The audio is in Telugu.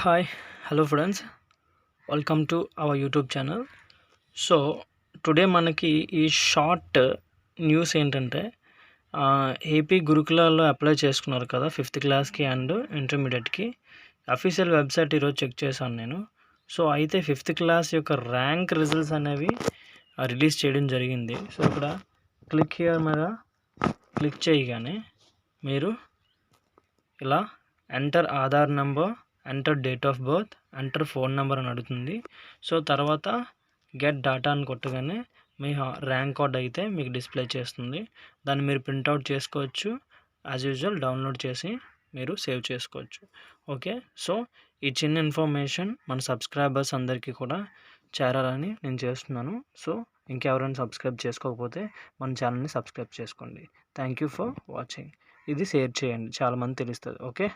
Hi hello friends welcome to our YouTube channel so today మనకి ఈ షార్ట్ న్యూస్ ఏంటంటే ఏపీ గురుకులాల్లో అప్లై చేసుకున్నారు కదా ఫిఫ్త్ క్లాస్కి అండ్ ఇంటర్మీడియట్కి అఫీషియల్ వెబ్సైట్ ఈరోజు చెక్ చేశాను నేను. సో అయితే ఫిఫ్త్ క్లాస్ యొక్క ర్యాంక్ రిజల్ట్స్ అనేవి రిలీజ్ చేయడం జరిగింది. సో ఇక్కడ క్లిక్ హియర్ మీద క్లిక్ చేయగానే మీరు ఇలా enter Aadhaar number enter date of birth enter phone number అని అడుగుతుంది. సో తర్వాత గెట్ డాటా అని కొట్టగానే మీ ర్యాంక్ కార్డ్ అయితే మీకు డిస్ప్లే చేస్తుంది. దాన్ని మీరు ప్రింట్అవుట్ చేసుకోవచ్చు. యాజ్ యూజువల్ డౌన్లోడ్ చేసి మీరు సేవ్ చేసుకోవచ్చు. ఓకే సో ఈ చిన్న ఇన్ఫర్మేషన్ మన సబ్స్క్రైబర్స్ అందరికీ కూడా చేరాలని నేను చేస్తున్నాను. సో ఇంకెవరైనా సబ్స్క్రైబ్ చేసుకోకపోతే మన ఛానల్ని సబ్స్క్రైబ్ చేసుకోండి. థ్యాంక్ యూ ఫర్ వాచింగ్ ఇది షేర్ చేయండి. చాలామంది తెలుస్తుంది. ఓకే